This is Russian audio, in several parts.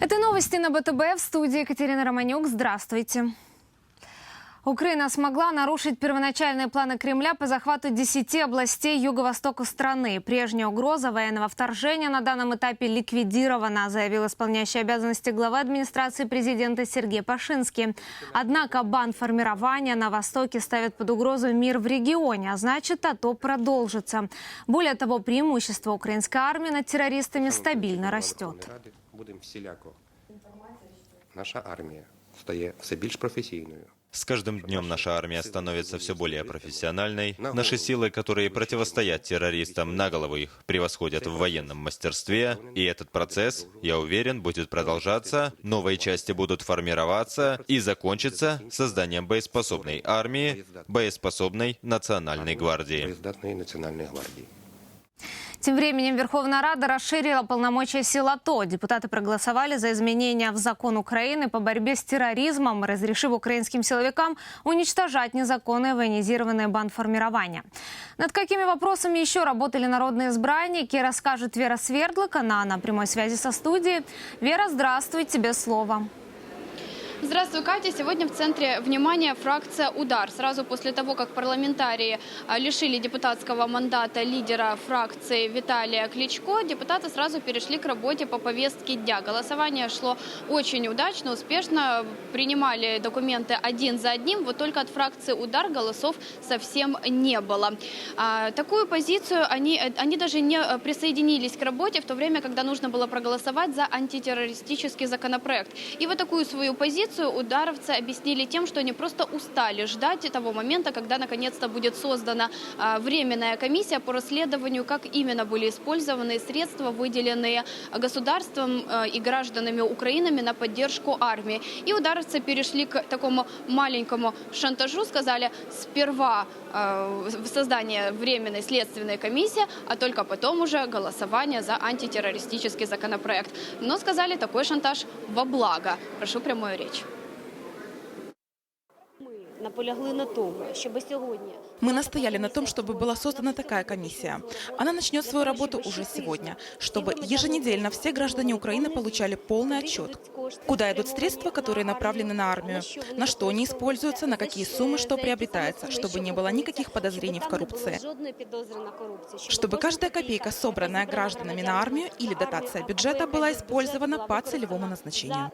Это новости на БТБ в студии Екатерина Романюк. Здравствуйте. Украина смогла нарушить первоначальные планы Кремля по захвату 10 областей юго-востока страны. Прежняя угроза военного вторжения на данном этапе ликвидирована, заявил исполняющий обязанности главы администрации президента Сергей Пашинский. Однако бан формирования на Востоке ставит под угрозу мир в регионе, а значит, АТО продолжится. Более того, преимущество украинской армии над террористами стабильно растет Ради будемо всіляко. Наша армія стає все більш професійною. С каждым днем наша армия становится все более профессиональной. Наши силы, которые противостоят террористам, на голову их превосходят в военном мастерстве. И этот процесс, я уверен, будет продолжаться. Новые части будут формироваться и закончится созданием боеспособной армии, боеспособной национальной гвардии. Боєздатної національної гвардії. Тем временем Верховная Рада расширила полномочия сил АТО. Депутаты проголосовали за изменения в закон Украины по борьбе с терроризмом, разрешив украинским силовикам уничтожать незаконные военизированные бандформирования. Над какими вопросами еще работали народные избранники, расскажет Вера Свердлык. Она на прямой связи со студией. Вера, здравствуй, тебе слово. Здравствуй, Катя. Сегодня в центре внимания фракция «Удар». Сразу после того, как парламентарии а, лишили депутатского мандата лидера фракции Виталия Кличко, депутаты сразу перешли к работе по повестке дня. Голосование шло очень удачно, успешно. Принимали документы один за одним. Вот только от фракции «Удар» голосов совсем не было. А, Такую позицию они, они даже не э, присоединились к работе в то время, когда нужно было проголосовать за антитеррористический законопроект. И вот такую свою позицию ударовцы объяснили тем, что они просто устали ждать того момента, когда наконец-то будет создана а, временная комиссия по расследованию, как именно были использованы средства, выделенные государством а, и гражданами Украины на поддержку армии. И ударовцы перешли к такому маленькому шантажу, сказали сперва в создание временной следственной комиссии, а только потом уже голосование за антитеррористический законопроект. Но сказали такой шантаж во благо. Прошу прямую речь Ми наполягли на тому, щоб сьогодні Мы настояли на том, чтобы была создана такая комиссия. Она начнет свою работу уже сегодня, чтобы еженедельно все граждане Украины получали полный отчет. Куда идут средства, которые направлены на армию? На что они используются, на какие суммы что приобретается, чтобы не было никаких подозрений в коррупции. Жодної підозри на корупцію. Чтобы каждая копейка, собранная гражданами на армию или дотация бюджета, была использована по целевому назначению.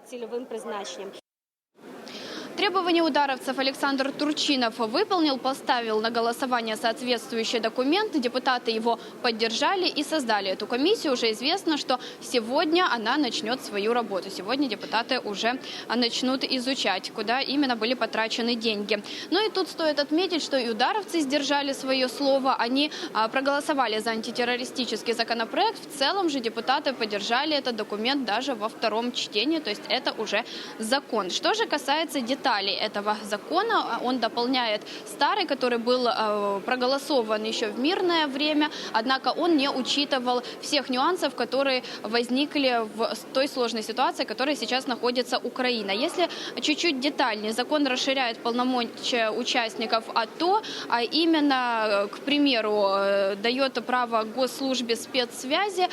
Требования ударовцев Александр Турчинов выполнил, поставил на голосование соответствующий документ. Депутаты его поддержали и создали эту комиссию. Уже известно, что сегодня она начнет свою работу. Сегодня депутаты уже начнут изучать, куда именно были потрачены деньги. Ну и тут стоит отметить, что и ударовцы сдержали свое слово. Они а, проголосовали за антитеррористический законопроект. В целом же депутаты поддержали этот документ даже во втором чтении. То есть это уже закон. Что же касается деталей этого закона, он дополняет старый, который был э, проголосован еще в мирное время, однако он не учитывал всех нюансов, которые возникли в той сложной ситуации, в которой сейчас находится Украина. Если чуть-чуть детальнее, закон расширяет полномочия участников АТО, а именно, э, к примеру, э, дает право госслужбе спецсвязи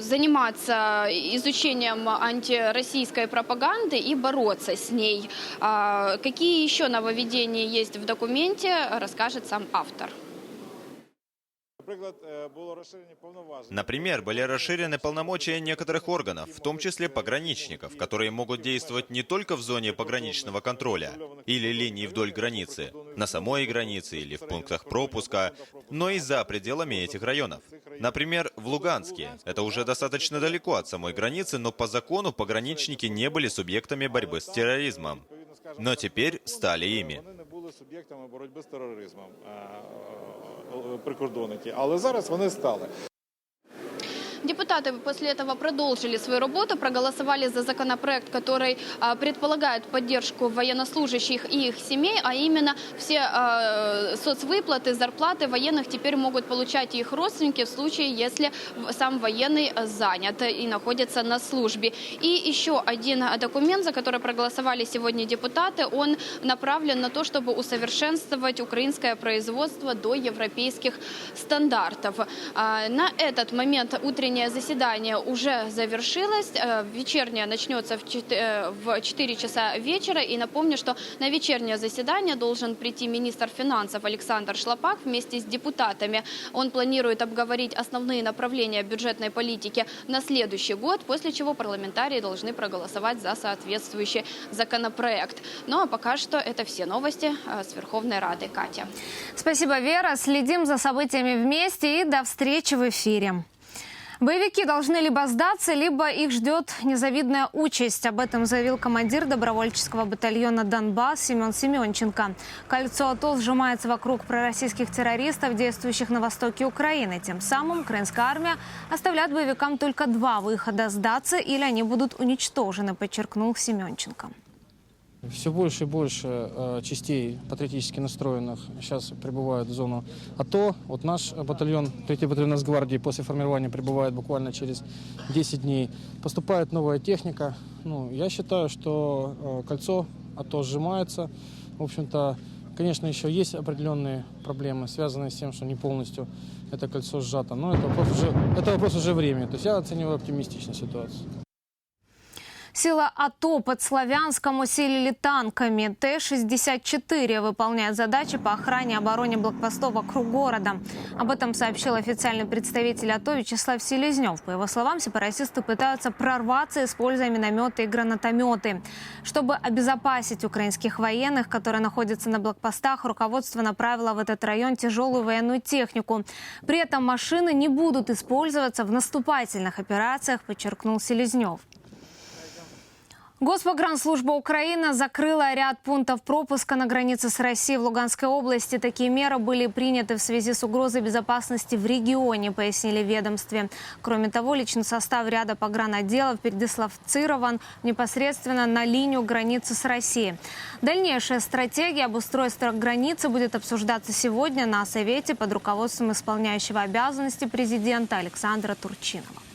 заниматься изучением антироссийской пропаганды и бороться с ней. А, Какие еще нововведения есть в документе, расскажет сам автор. Например, были расширены полномочия некоторых органов, в том числе пограничников, которые могут действовать не только в зоне пограничного контроля или линии вдоль границы, на самой границе или в пунктах пропуска, но и за пределами этих районов. Например, в Луганске. Это уже достаточно далеко от самой границы, но по закону пограничники не были субъектами борьбы с терроризмом. Но теперь стали ими. Прикордонники, але зараз вони стали. Депутаты после этого продолжили свою работу, проголосовали за законопроект, который а, предполагает поддержку военнослужащих и их семей, а именно все а, соцвыплаты, зарплаты военных теперь могут получать их родственники в случае, если сам военный занят и находится на службе. И еще один документ, за который проголосовали сегодня депутаты, он направлен на то, чтобы усовершенствовать украинское производство до европейских стандартов. А, На этот момент утреннее утреннее заседание уже завершилось. Э, Вечернее начнется в чет- э, в 4 часа вечера. И напомню, что на вечернее заседание должен прийти министр финансов Александр Шлопак вместе с депутатами. Он планирует обговорить основные направления бюджетной политики на следующий год, после чего парламентарии должны проголосовать за соответствующий законопроект. Ну а пока что это все новости э, с Верховной Рады. Катя. Спасибо, Вера. Следим за событиями вместе и до встречи в эфире. Боевики должны либо сдаться, либо их ждет незавидная участь. Об этом заявил командир добровольческого батальона «Донбасс» Семен Семенченко. Кольцо АТО сжимается вокруг пророссийских террористов, действующих на востоке Украины. Тем самым украинская армия оставляет боевикам только два выхода – сдаться или они будут уничтожены, подчеркнул Семенченко. Все больше и больше э, частей патриотически настроенных сейчас прибывают в зону АТО. Вот наш батальон, 3-й батальон Нацгвардии после формирования прибывает буквально через 10 дней. Поступает новая техника. Ну, я считаю, что э, кольцо АТО сжимается. В общем-то, конечно, еще есть определенные проблемы, связанные с тем, что не полностью это кольцо сжато. Но это вопрос уже, это вопрос уже времени. То есть я оцениваю оптимистично ситуацию. Сила АТО под Славянском усилили танками. Т-64 выполняет задачи по охране и обороне блокпостов вокруг города. Об этом сообщил официальный представитель АТО Вячеслав Селезнев. По его словам, сепаратисты пытаются прорваться, используя минометы и гранатометы. Чтобы обезопасить украинских военных, которые находятся на блокпостах, руководство направило в этот район тяжелую военную технику. При этом машины не будут использоваться в наступательных операциях, подчеркнул Селезнев. Госпогранслужба Украины закрыла ряд пунктов пропуска на границе с Россией в Луганской области. Такие меры были приняты в связи с угрозой безопасности в регионе, пояснили в ведомстве. Кроме того, личный состав ряда погранотделов передислоцирован непосредственно на линию границы с Россией. Дальнейшая стратегия обустройства границы будет обсуждаться сегодня на Совете под руководством исполняющего обязанности президента Александра Турчинова.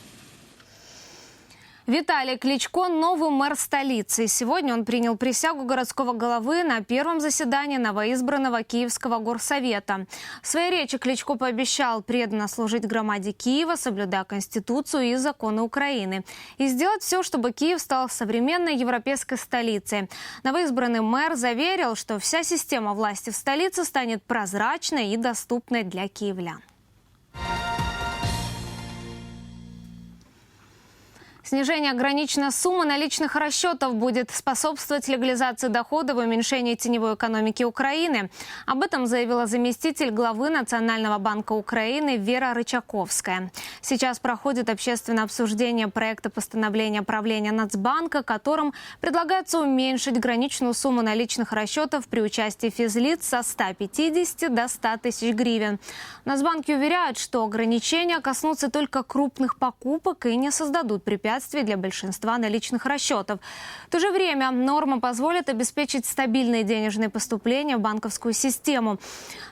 Виталий Кличко – новый мэр столицы. Сегодня он принял присягу городского головы на первом заседании новоизбранного Киевского горсовета. В своей речи Кличко пообещал преданно служить громаде Киева, соблюдая Конституцию и законы Украины. И сделать все, чтобы Киев стал современной европейской столицей. Новоизбранный мэр заверил, что вся система власти в столице станет прозрачной и доступной для киевлян. Снижение граничной суммы наличных расчетов будет способствовать легализации доходов и уменьшению теневой экономики Украины. Об этом заявила заместитель главы Национального банка Украины Вера Рычаковская. Сейчас проходит общественное обсуждение проекта постановления правления Нацбанка, которым предлагается уменьшить граничную сумму наличных расчетов при участии физлиц со 150 до 100 тысяч гривен. Нацбанки уверяют, что ограничения коснутся только крупных покупок и не создадут препятствий для большинства наличных расчетов. В то же время норма позволит обеспечить стабильные денежные поступления в банковскую систему.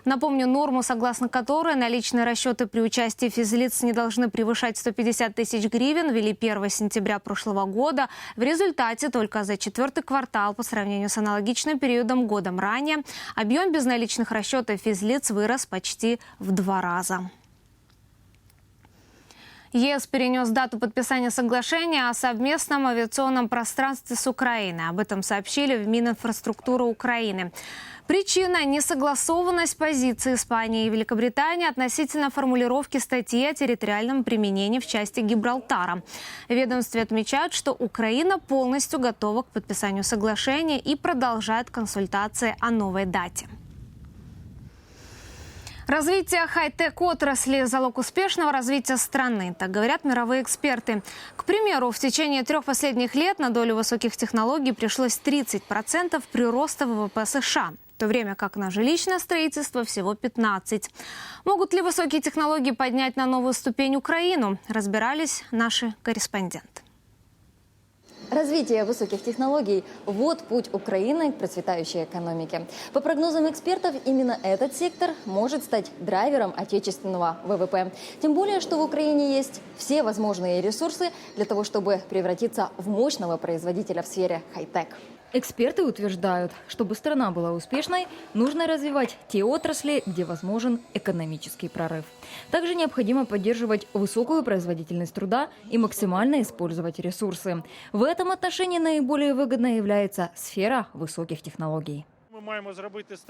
Напомню норму, согласно которой наличные расчеты при участии физлиц не должны превышать 150 тысяч гривен, ввели 1 сентября прошлого года. В результате только за четвертый квартал по сравнению с аналогичным периодом годом ранее объем безналичных расчетов физлиц вырос почти в два раза. ЕС перенес дату подписания соглашения о совместном авиационном пространстве с Украиной. Об этом сообщили в Мининфраструктуры Украины. Причина – несогласованность позиции Испании и Великобритании относительно формулировки статьи о территориальном применении в части Гибралтара. В ведомстве отмечают, что Украина полностью готова к подписанию соглашения и продолжает консультации о новой дате. Развитие хай-тек отрасли – залог успешного развития страны, так говорят мировые эксперты. К примеру, в течение трех последних лет на долю высоких технологий пришлось 30% прироста ВВП США, в то время как на жилищное строительство всего 15%. Могут ли высокие технологии поднять на новую ступень Украину? Разбирались наши корреспонденты. Развитие высоких технологий – вот путь Украины к процветающей экономике. По прогнозам экспертов, именно этот сектор может стать драйвером отечественного ВВП. Тем более, что в Украине есть все возможные ресурсы для того, чтобы превратиться в мощного производителя в сфере хай-тек. Эксперты утверждают, чтобы страна была успешной, нужно развивать те отрасли, где возможен экономический прорыв. Также необходимо поддерживать высокую производительность труда и максимально использовать ресурсы. В этом отношении наиболее выгодной является сфера высоких технологий.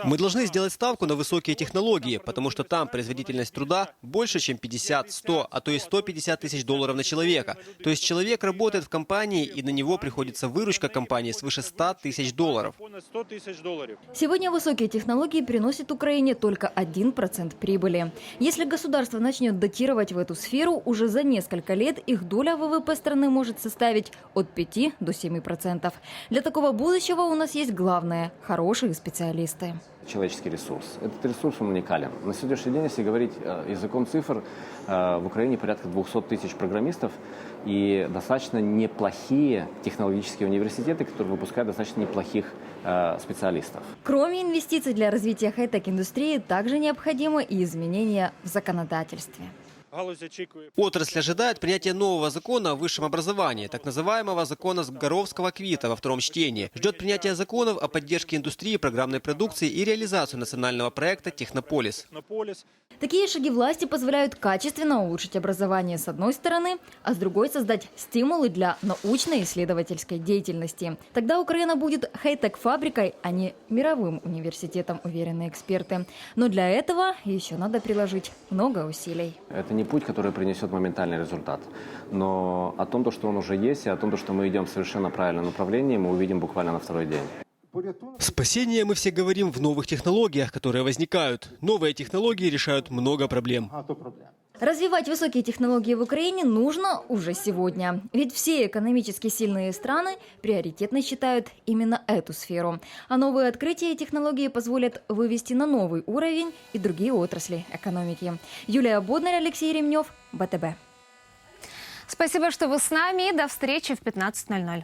Мы должны сделать ставку на высокие технологии, потому что там производительность труда больше, чем 50, 100, а то и 150 тысяч долларов на человека. То есть человек работает в компании, и на него приходится выручка компании свыше 100 тысяч долларов. Сегодня высокие технологии приносят Украине только 1% прибыли. Если государство начнет датировать в эту сферу, уже за несколько лет их доля ВВП страны может составить от 5 до 7%. Для такого будущего у нас есть главное – хорошие специалисты. человеческий ресурс. Этот ресурс он уникален. На сегодняшний день, если говорить э, языком цифр, э, в Украине порядка 200 тысяч программистов и достаточно неплохие технологические университеты, которые выпускают достаточно неплохих э, специалистов. Кроме инвестиций для развития хай-тек-индустрии, также необходимы и изменения в законодательстве. Отрасль ожидает принятия нового закона о высшем образовании, так называемого закона Сгаровского-Квита во втором чтении. Ждет принятия законов о поддержке индустрии, программной продукции и реализацию национального проекта «Технополис». Такие шаги власти позволяют качественно улучшить образование с одной стороны, а с другой создать стимулы для научно-исследовательской деятельности. Тогда Украина будет хай-тек-фабрикой, а не мировым университетом, уверены эксперты. Но для этого еще надо приложить много усилий. Это не путь, который принесет моментальный результат. Но о том, то, что он уже есть, и о том, то, что мы идем в совершенно правильном направлении, мы увидим буквально на второй день. Спасение мы все говорим в новых технологиях, которые возникают. Новые технологии решают много проблем. Развивать высокие технологии в Украине нужно уже сегодня. Ведь все экономически сильные страны приоритетно считают именно эту сферу. А новые открытия и технологии позволят вывести на новый уровень и другие отрасли экономики. Юлия Боднарь, Алексей Ремнев, БТБ. Спасибо, что вы с нами. До встречи в 15.00.